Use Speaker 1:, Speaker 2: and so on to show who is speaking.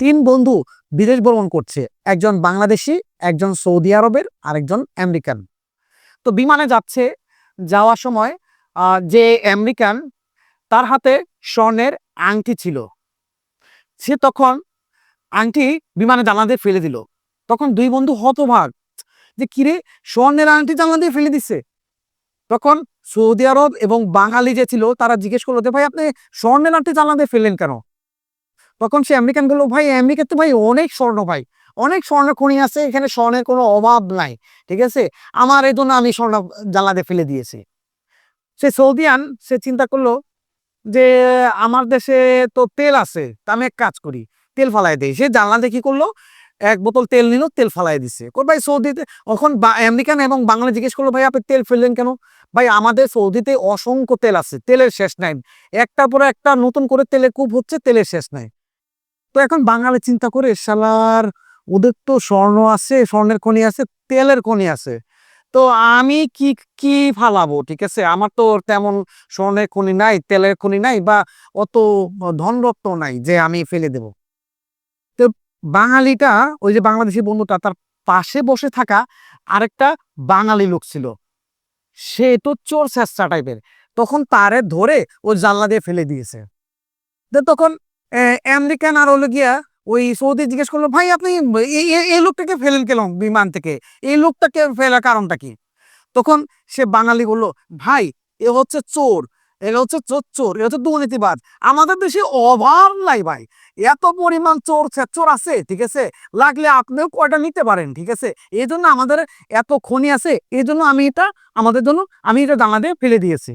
Speaker 1: তিন বন্ধু বিদেশ ভ্রমণ করছে, একজন বাংলাদেশি, একজন সৌদি আরবের, আরেকজন আমেরিকান। তো বিমানে যাচ্ছে, যাওয়ার সময় যে আমেরিকান, তার হাতে স্বর্ণের আংটি ছিল। সে তখন আংটি বিমানে দিয়ে ফেলে দিল। তখন দুই বন্ধু হতভাগ, যে কিরে, স্বর্ণের আংটি দিয়ে ফেলে দিছে? তখন সৌদি আরব এবং বাঙালি যে ছিল, তারা জিজ্ঞেস করল যে, ভাই, আপনি স্বর্ণের আংটি দিয়ে ফেললেন কেন? তখন সে আমেরিকান বলল, ভাই আমেরিকাতে তো ভাই অনেক স্বর্ণ ভাই। অনেক স্বর্ণ খনি আছে, এখানে স্বর্ণের কোনো অভাব নাই, ঠিক আছে? আমার এই জন্য আমি স্বর্ণ দিয়ে ফেলে দিয়েছি। সে সৌদিয়ান, সে চিন্তা করল যে, আমার দেশে তো তেল আছে, তা আমি এক কাজ করি, তেল ফালাই দিই। সে জানলা দিয়ে কি করল? এক বোতল তেল নিল, তেল ফালাই দিছে। কই ভাই, সৌদিতে এখন আমেরিকান এবং বাংলা জিজ্ঞেস করল, ভাই, আপনি তেল ফেললেন কেন? ভাই, আমাদের সৌদিতে অসংখ্য তেল আছে, তেলের শেষ নাই। একটার পরে একটা নতুন করে তেলের কূপ হচ্ছে, তেলের শেষ নাই। তো এখন বাঙালি চিন্তা করে, শালার ওদের তো স্বর্ণ আছে, স্বর্ণের খনি আছে, তেলের খনি আছে। তো আমি কি কি ফালাবো, ঠিক আছে? আমার তো তেমন স্বর্ণের খনি নাই, তেলের খনি নাই, বা অত ধনরত্ন নাই যে আমি ফেলে দেব। তো বাঙালিটা, ওই যে বাংলাদেশি বন্ধুটা, তার পাশে বসে থাকা আরেকটা বাঙালি লোক ছিল। সে তো চোর চেষ্টা টাইপের। তখন তারে ধরে ও জানলা দিয়ে ফেলে দিয়েছে। তখন আমেরিকান আর হলো গিয়া ওই সৌদি জিজ্ঞেস করল, ভাই, আপনি এই লোকটাকে ফেলেন কেন বিমান থেকে? এই লোকটাকে ফেলার কারণটা কি? তখন সে বাঙালি বলল, ভাই, এ হচ্ছে চোর, এ হচ্ছে চোর চোর, এ হচ্ছে দুর্নীতিবাদ আমাদের দেশে অভাব নাই, ভাই। এত পরিমাণ চোর চোর আছে, ঠিক আছে? লাগলে আপনিও কয়টা নিতে পারেন, ঠিক আছে? এই জন্য আমাদের এত খনি আছে এই জন্য আমি এটা, আমাদের জন্য, আমি এটা জানলা দিয়ে ফেলে দিয়েছি।